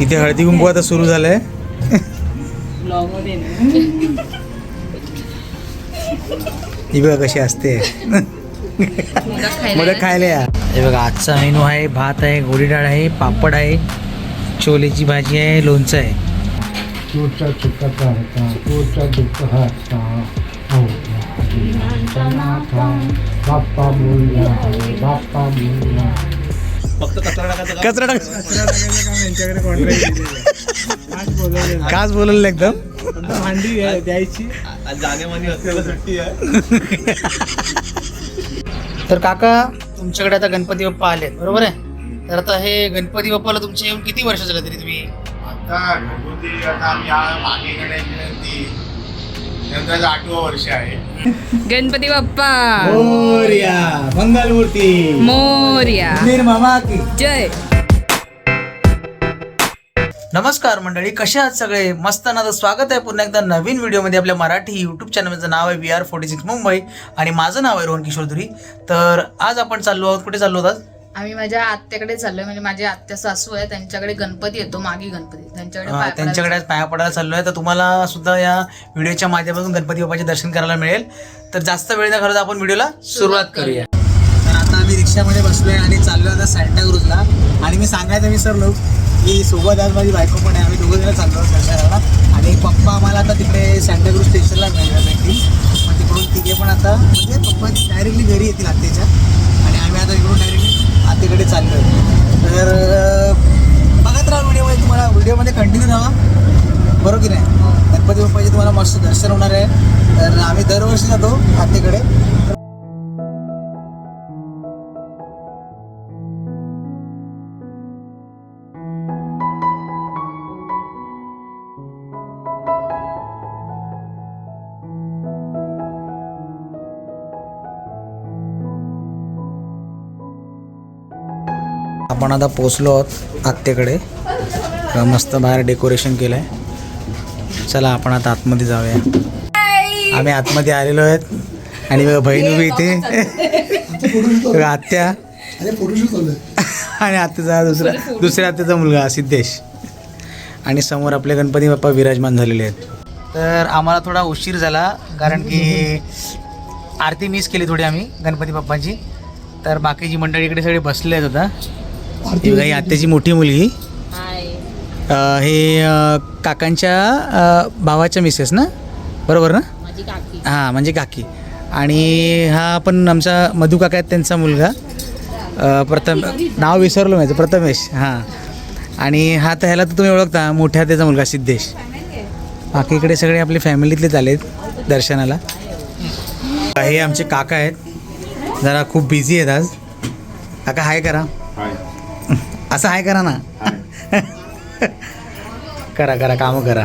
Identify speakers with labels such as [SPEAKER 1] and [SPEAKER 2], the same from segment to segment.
[SPEAKER 1] इथे हळदी कुंकू आता सुरू झालंय. ही बघा कशी असते. मोदक खायला या. हे बघा आजचा मेनू आहे भात आहे गोडी डाळ आहे पापड आहे छोलेची भाजी आहे लोणचं आहे.
[SPEAKER 2] हो बाप्पा बोलला बाप्पा बोलला.
[SPEAKER 1] कचरा टाक काच बोलवलं एकदम.
[SPEAKER 2] भांडी द्यायची.
[SPEAKER 1] तर काका तुमच्याकडे आता गणपती बाप्पा आले बरोबर आहे? तर आता हे गणपती बाप्पाला तुमचे येऊन किती वर्ष झालं तरी तुम्ही?
[SPEAKER 3] आता घरगुती आता आम्ही आ- मागे गणेश विनंती नंतर आठवं वर्ष आहे.
[SPEAKER 4] गणपती बाप्पा.
[SPEAKER 1] मोर्या मंगलमूर्ती.
[SPEAKER 4] मोर्या.
[SPEAKER 1] निर्मामा की.
[SPEAKER 4] जय.
[SPEAKER 1] नमस्कार मंडळी कशा आहात सगळे? मस्त ना तर स्वागत आहे पुन्हा एकदा नवीन व्हिडिओमध्ये आपल्या मराठी यूट्यूब चॅनलचं नाव आहे V R forty six Mumbai आणि माझं नाव आहे रोहन किशोर धुरी. तर आज आपण चाललो आहोत कुठे चाललो आहोत आज?
[SPEAKER 4] आम्ही माझ्या आत्याकडे चाललोय म्हणजे माझी आत्या सासू आहे त्यांच्याकडे गणपती येतो मागी गणपती. त्यांच्याकडे
[SPEAKER 1] हा,
[SPEAKER 4] पाया
[SPEAKER 1] त्यांच्याकडे आज पाया पडायला चाललो आहे तर तुम्हाला सुद्धा या व्हिडिओच्या माध्यमातून गणपती बाप्पाचे दर्शन करायला मिळेल. तर जास्त वेळ न घालवता आपण व्हिडिओला सुरुवात करूया. तर आता आम्ही रिक्षामध्ये बसलोय आणि चाललोय आता सँटाक्रूजला आणि मी सांगायचं विसरलो की सोबत आज माझी बायको पण आहे. आम्ही दोघं जण चाललो दर्शनाला आणि पप्पा आम्हाला आता तिकडे सँटाक्रूज स्टेशनला मिळणार भेटतील. मग तिकडून तिघे पण आता म्हणजे पप्पा डायरेक्टली घरी येतील आत्याच्या. आणि आम्ही आता इकडून आत्याकडे चाललो तर बघत राहा व्हिडिओमध्ये तुम्हाला व्हिडिओमध्ये कंटिन्यू राहा. बरोबर की नाही? गणपती बाप्पाचे तुम्हाला मस्त दर्शन होणार आहे. तर आम्ही दरवर्षी जातो हातीकडे. आपण आता पोचलो आहोत आत्तेकडे. मस्त बाहेर डेकोरेशन केलं आहे चला आपण आता आतमध्ये जाऊया. आम्ही आतमध्ये आलेलो आहेत. आणि बहीण उभी इथे. आत्या. आणि आत्याचा दुसरा दुसऱ्या आत्याचा मुलगा सिद्धेश. आणि समोर आपले गणपती बाप्पा विराजमान झालेले आहेत. तर आम्हाला थोडा उशीर झाला कारण की आरती मिस केली थोडी आम्ही गणपती बाप्पाची. तर बाकीची मंडळी इकडे सगळे बसले आहेत आता. ही बघा, ही आत्याची मोठी मुलगी. अ, हे अ, काकांच्या अ, भावाच्या मिसेस ना? बरोबर ना?
[SPEAKER 4] माझी काकी.
[SPEAKER 1] हां म्हणजे काकी. आणि हा पण आमचा मधु काका आहेत त्यांचा मुलगा. अ, प्रथम नाव विसरलो माझं प्रथमेश. हां. आणि हा तर ह्याला तर तुम्ही ओळखता मोठ्या त्याचा मुलगा सिद्धेश. बाकी इकडे सगळे आपले फॅमिलीतलेच आलेत दर्शनाला. हे आमचे काका आहेत. जरा खूप बिझी आहेत आज. काका हाय करा. असं आहे करा ना. करा करा कामं करा.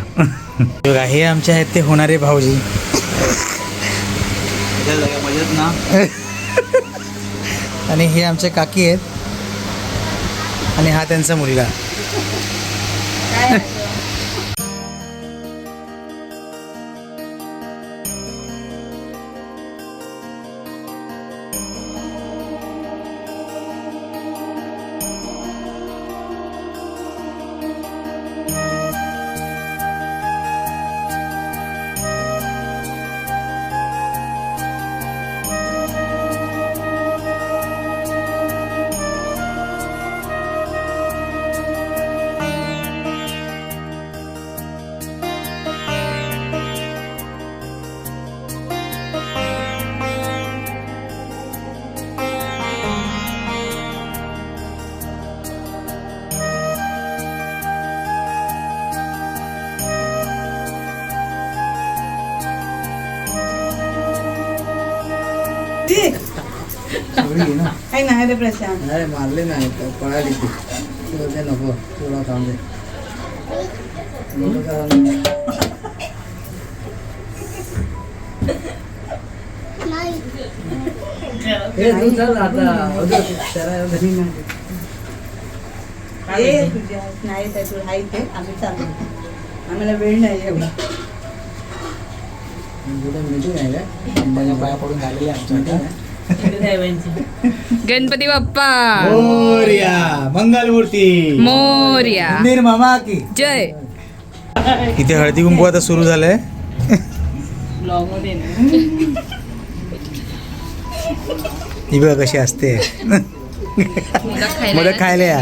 [SPEAKER 1] बघा हे आमचे आहेत ते होणारे भाऊजी. ना आणि हे आमचे काकी आहेत. आणि हा त्यांचा मुलगा.
[SPEAKER 5] काही नाही रे प्रशांत.
[SPEAKER 2] अरे मारले नाही तर पळाली ती. ते नको तुला थांबे नको का? हे तू चल आता. अजून त्याला घरी नाही.
[SPEAKER 5] ये तुझ्या. नाही काय तुला हाय ते. आम्ही चालू. आम्हाला वेळ नाही एवढा.
[SPEAKER 2] कुठे meeting आहे का?
[SPEAKER 1] अंबाच्या पाया पडून झालेले आमच्या आता
[SPEAKER 4] गणपती बाप्पा.
[SPEAKER 1] मोर्या मंगलमूर्ती.
[SPEAKER 4] मोर्या.
[SPEAKER 1] मामा की.
[SPEAKER 4] जय.
[SPEAKER 1] इथे हळदी कुंकू आता सुरू झालंय. ही बघ कशी असते.
[SPEAKER 4] मोदक खायला
[SPEAKER 1] या.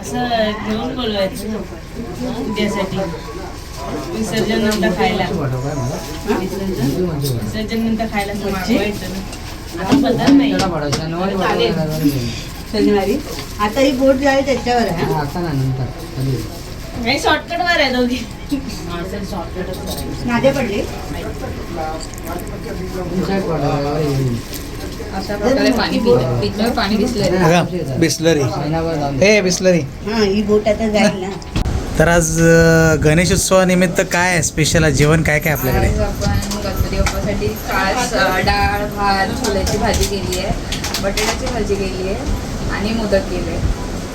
[SPEAKER 6] असं घेऊन बोलवायचं. उद्यासाठी विसर्जन नंतर खायला. विसर्जन नंतर खायला आता नाही.
[SPEAKER 5] शनिवारी आता ही बोट जी आहे त्याच्यावर आहे हा.
[SPEAKER 2] आता ना नंतर?
[SPEAKER 6] नाही शॉर्टकट वर आहे दोघी.
[SPEAKER 5] नादे पडले?
[SPEAKER 4] अशा प्रकारे पाणी पिलं
[SPEAKER 1] बिस्लरी. हे बिस्लरी.
[SPEAKER 5] हा ही बोट आता जाईल ना.
[SPEAKER 1] तर आज गणेशोत्सवानिमित्त काय आहे? स्पेशल जेवण काय काय आपल्याकडे?
[SPEAKER 4] आज आपण गणपती बाप्पासाठी खास अ, डाळ भात छोल्याची भाजी केली आहे बटाट्याची भाजी केली आहे आणि मोदक केले.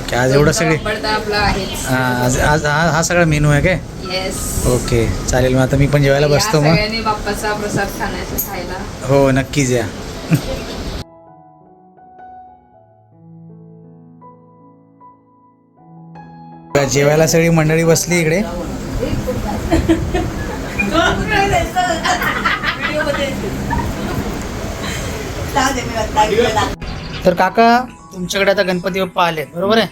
[SPEAKER 1] की आज एवढं सगळे
[SPEAKER 4] पडदा आपला आहेच.
[SPEAKER 1] हा, आज आज हा हा सगळा मेनू आहे काय?
[SPEAKER 4] येस
[SPEAKER 1] ओके चालेल मग आता मी पण जेवायला बसतो मग.
[SPEAKER 4] सगळ्यांनी बाप्पाचा प्रसाद खाण्याचा खायला.
[SPEAKER 1] हो नक्कीच या. जेवायला सगळी मंडळी बसली इकडे? तर काका तुमच्याकडे आता गणपती बाप्पा आले बरोबर आहे?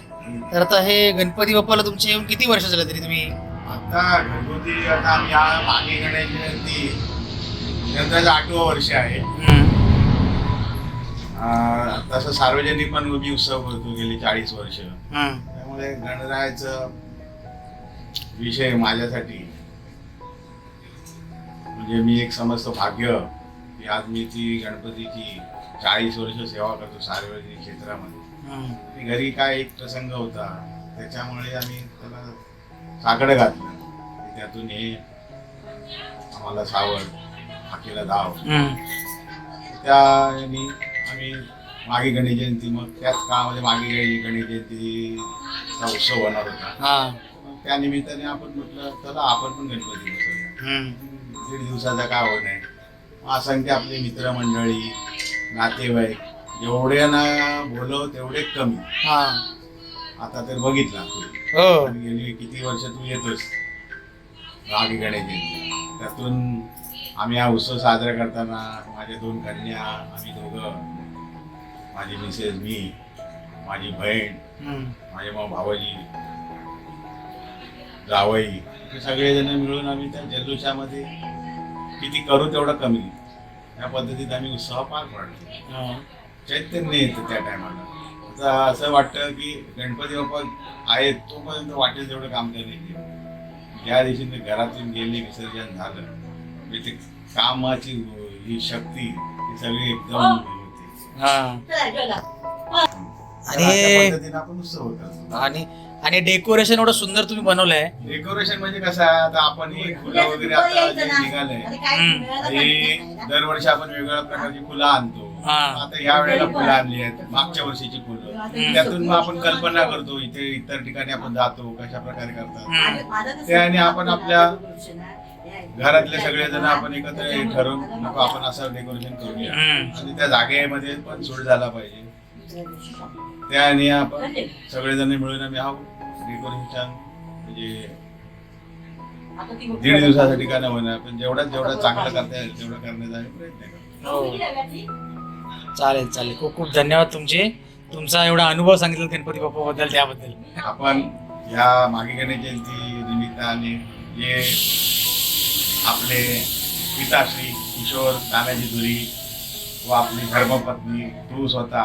[SPEAKER 1] तर आता हे गणपती बाप्पाला तुमचे येऊन किती वर्ष झालं तरी तुम्ही?
[SPEAKER 3] आता घरगुती आता आम्ही मागे गणेश जयंती नंतरचं आठवं वर्ष आहे. तसं सार्वजनिक पण मी उत्सव करतो गेली चाळीस वर्ष. त्यामुळे गणरायाचं विषय माझ्यासाठी. म्हणजे मी एक समजतो भाग्य की आज मी ती गणपतीची चाळीस वर्ष सेवा करतो सार्वजनिक क्षेत्रामध्ये. घरी काय एक प्रसंग होता त्याच्यामुळे आम्ही त्याला साकडं घातलं. त्यातून हे आम्हाला सावड हाकेला धाव. त्या आम्ही मागे गणेश जयंती मग त्याच काळामध्ये मागे गणेश जयंतीचा उत्सव होणार होता.
[SPEAKER 1] हा.
[SPEAKER 3] त्या निमित्ताने आपण म्हटलं चला आपण पण गणपती बसवूया. दीड दिवसाचा काय होत नाही मग असंख्य आपली मित्रमंडळी नातेवाईक जेवढ्यांना बोलव तेवढे कमी.
[SPEAKER 1] हा.
[SPEAKER 3] आता तर बघितला तू
[SPEAKER 1] हो.
[SPEAKER 3] आणि गेली किती वर्ष तू येतोस? रागी गणेश जयंती. त्यातून आम्ही हा उत्सव साजरा करताना माझ्या दोन कन्या आम्ही दोघं माझी मिसेस मी माझी बहीण. माझे मग भावाजी जावई हे सगळेजण मिळून आम्ही त्या जल्लोषामध्ये किती करू तेवढं कमी या पद्धतीत आम्ही उत्सव पार पाडतो. चैतन्य येतं त्या टायमाला आता असं वाटतं की गणपती बाप्पा आहेत तोपर्यंत वाटेल तेवढं काम करण्याची ज्या दिवशी ते घरातून गेले विसर्जन झालं म्हणजे ते कामाची ही शक्ती ही सगळी एकदम
[SPEAKER 1] हा.
[SPEAKER 3] आणि
[SPEAKER 1] आणि
[SPEAKER 3] पद्धतीने आपण उत्सव होत
[SPEAKER 1] आणि आणि डेकोरेशन एवढं सुंदर तुम्ही बनवलंय
[SPEAKER 3] डेकोरेशन म्हणजे कसं आहे आता आपण ही फुलं वगैरे आता जे निघालंय. दरवर्षी आपण वेगवेगळ्या प्रकारची फुलं आणतो
[SPEAKER 1] हा.
[SPEAKER 3] आता ह्या वेळेला फुलं आणली आहेत मागच्या वर्षीची फुलं त्यातून मग आपण कल्पना करतो इथे इतर ठिकाणी आपण जातो कशा प्रकारे करतात
[SPEAKER 5] माझं- माझं कसं
[SPEAKER 3] ते आणि आपण आपल्या. घरातले सगळेजण आपण एकत्र ठरवून नको आपण असं डेकोरेशन करूया. आणि त्या जागेमध्ये पण सोड झाला पाहिजे. त्या आणि आपण सगळेजण मिळून आम्ही हा डेकोरेशन म्हणजे दीड दिवसासाठी का नाही होणार पण जेवढ्यात जेवढं चांगलं करता येईल तेवढं करण्याचा प्रयत्न
[SPEAKER 1] हो. चालेल चालेल. खूप खूप धन्यवाद तुमचे. तुमचा एवढा अनुभव सांगितला गणपती बाप्पा बद्दल त्याबद्दल.
[SPEAKER 3] आपण या मागे गणेश जयंती निमित्ताने जे आपले पिताश्री किशोर तानाजी धुरी व आपली धर्मपत्नी तू स्वतः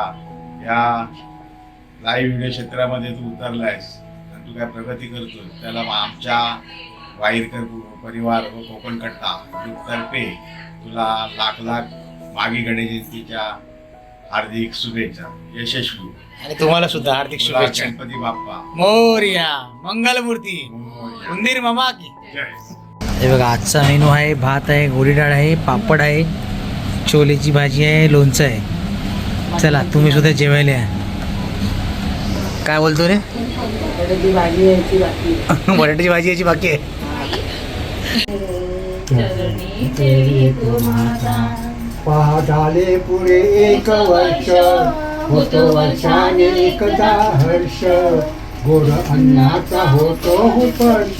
[SPEAKER 3] या लाईव्ह व्हिडिओ क्षेत्रामध्ये तू उतरलायस. आणि तू काय प्रगती करतोय त्याला आमच्या वाईरकर परिवार व कोकण कट्टा ग्रुपतर्फे तुला लाख लाख मागे गणेश जयंतीच्या हार्दिक शुभेच्छा. यशस्वी.
[SPEAKER 1] आणि तुम्हाला सुद्धा हार्दिक शुभेच्छा.
[SPEAKER 3] गणपती बाप्पा.
[SPEAKER 1] मोर्या मंगलमूर्ती.
[SPEAKER 3] मोरया.
[SPEAKER 1] उंदीर मामा की.
[SPEAKER 3] जय.
[SPEAKER 1] हे बघा आजचा मेनू आहे भात आहे गोडी डाळ आहे पापड आहे छोलेची भाजी आहे लोणचं आहे. चला तुम्ही सुद्धा जेवायला या. काय बोलतो रे?
[SPEAKER 2] बटाट्याची भाजी
[SPEAKER 1] बटाट्याची भाजी याची बाकी आहे.
[SPEAKER 7] पादाले पुढे एक वर्ष होतो वर्षाने एकदा हर्ष. गोड अन्नाचा होतो उपच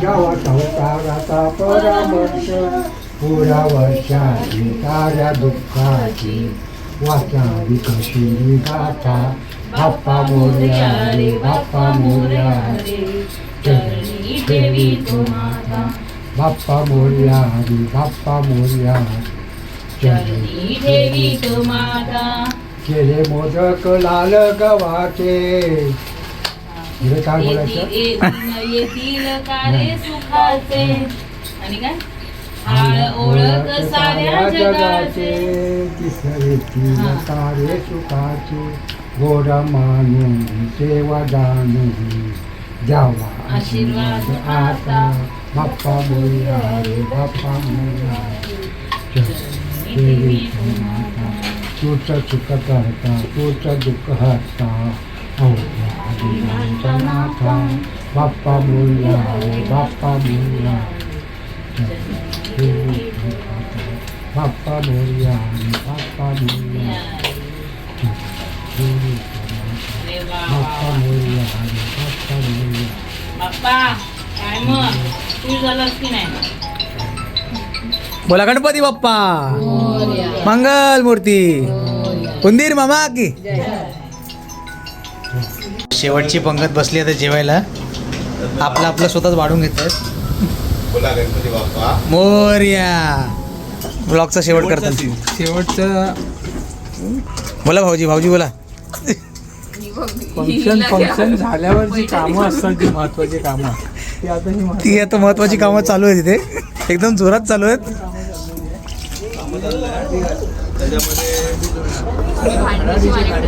[SPEAKER 7] जेव्हा संसाराचा परामर्श. पुरा वर्षाची साऱ्या दुःखाची वाचावी कशी गाथा. बाप्पा मोर्या रे बाप्पा मोर्या
[SPEAKER 6] देवी तुम्हाला
[SPEAKER 7] बाप्पा मोर्या रे बाप्पा मोर्या
[SPEAKER 6] चरणी देवी तुम्हाला
[SPEAKER 7] केले मोदक लाल गव्हाचे पुढे काय बोलायचं?
[SPEAKER 6] येतील कार्य सुखाचे. आणि काय? आळ ओळख साऱ्या जगाचे.
[SPEAKER 7] तिसरे तीन
[SPEAKER 6] हा.
[SPEAKER 7] सारे सुखाचे. गोड मानून सेवा जाणून द्यावा.
[SPEAKER 6] आशीर्वाद
[SPEAKER 7] आता बाप्पा बोलला रे बाप्पा बोलला सुख करता तूच दुःख हरता. अवघ्या आदिनांचा नाथा बाप्पा
[SPEAKER 6] काय मग? तू झालंस की नाही?
[SPEAKER 1] बोला गणपती बाप्पा. मंगल मूर्ती. उंदीर मामा की? शेवटची पंगत बसली आता जेवायला. आपलं आपलं स्वतःच वाढून घेत आहेत. मोर्या. ब्लॉगचा शेवट करतात.
[SPEAKER 2] शेवटचं.
[SPEAKER 1] बोला भाऊजी भाऊजी बोला.
[SPEAKER 2] फंक्शन फंक्शन झाल्यावर जी कामं असतात जी महत्वाची कामं. ती आता ही
[SPEAKER 1] महत्वाची कामं चालू आहेत तिथे एकदम जोरात चालू आहेत.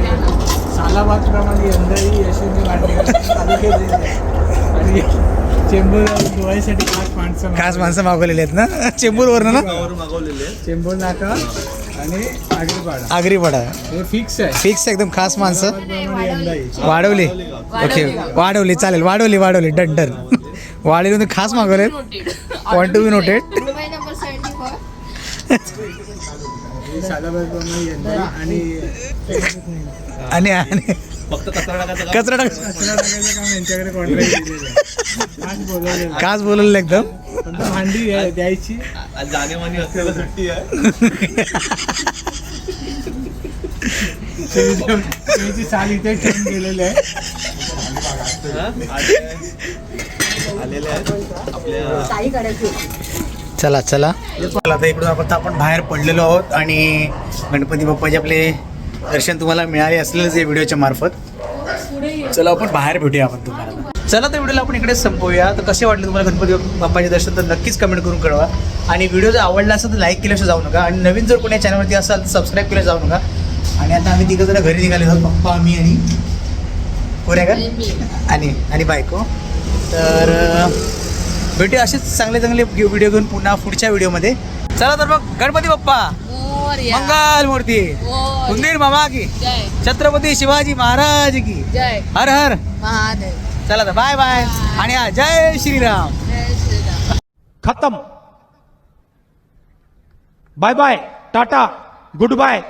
[SPEAKER 4] ना.
[SPEAKER 2] सालाबादप्रमाणे यंदाही केलेली आहे. आणि चेंबूर धुवायसाठी खास माणसं
[SPEAKER 1] खास माणसं मागवलेली आहेत ना? चेंबूरवरनं ना?
[SPEAKER 2] चेंबूर नाका आणि आगरीपाडा.
[SPEAKER 1] आगरी पडा
[SPEAKER 2] हे फिक्स आहे.
[SPEAKER 1] फिक्स एकदम खास माणसं. वाढवली. ओके वाढवली. चालेल. वाढवली वाढवली. Done done. वाढवली खास मागवले point to be noted
[SPEAKER 4] Mumbai
[SPEAKER 2] आणि
[SPEAKER 1] आणि आणि कचरा टाक
[SPEAKER 2] कचरा टाकायचं. काम यांच्याकडे कॉन्ट्रॅक्ट दिलेलं आहे. खास बोलवलेलं आहे.
[SPEAKER 1] खास बोलवलं एकदम.
[SPEAKER 2] भांडी आहे, द्यायची. शेळीच्या- शेळीची साल इथे ठेवून गेलेली आहे.
[SPEAKER 5] काही करायची होती
[SPEAKER 1] चला चला चला. आता इकडून आपण आपण बाहेर पडलेलो आहोत आणि गणपती बाप्पाचे आपले दर्शन तुम्हाला मिळाले असलेलंच आहे व्हिडिओच्या मार्फत. चला आपण बाहेर भेटूया आपण तुम्हाला. चला तर व्हिडिओला आपण इकडेच संपवूया. तर कसे वाटले तुम्हाला गणपती बाप्पाचे दर्शन? तर नक्कीच कमेंट करून कळवा. आणि व्हिडिओ जर आवडला असेल तर लाईक केल्याशिवाय जाऊ नका. आणि नवीन जर कोणी चॅनलवरती असाल तर सबस्क्राईब केलं जाऊ नका. आणि आता आम्ही तिघं जण घरी निघाले आहोत. पप्पा मी आणि कोण आहे का? आणि आणि बायको. तर भेटूया असेच चांगले चांगले व्हिडिओ घेऊन पुन्हा पुढच्या व्हिडिओमध्ये. चला तर मग गणपती बाप्पा.
[SPEAKER 4] मोरया
[SPEAKER 1] मंगल मूर्ती. उंदीर मामा की।
[SPEAKER 4] जय।
[SPEAKER 1] छत्रपती शिवाजी महाराज की।
[SPEAKER 4] जय।
[SPEAKER 1] हर हर।
[SPEAKER 4] महादेव।
[SPEAKER 1] चला तर बाय। बाय। आणि हा जय श्रीराम।
[SPEAKER 4] जय श्रीराम।
[SPEAKER 8] खत्म। Bye bye tata good bye.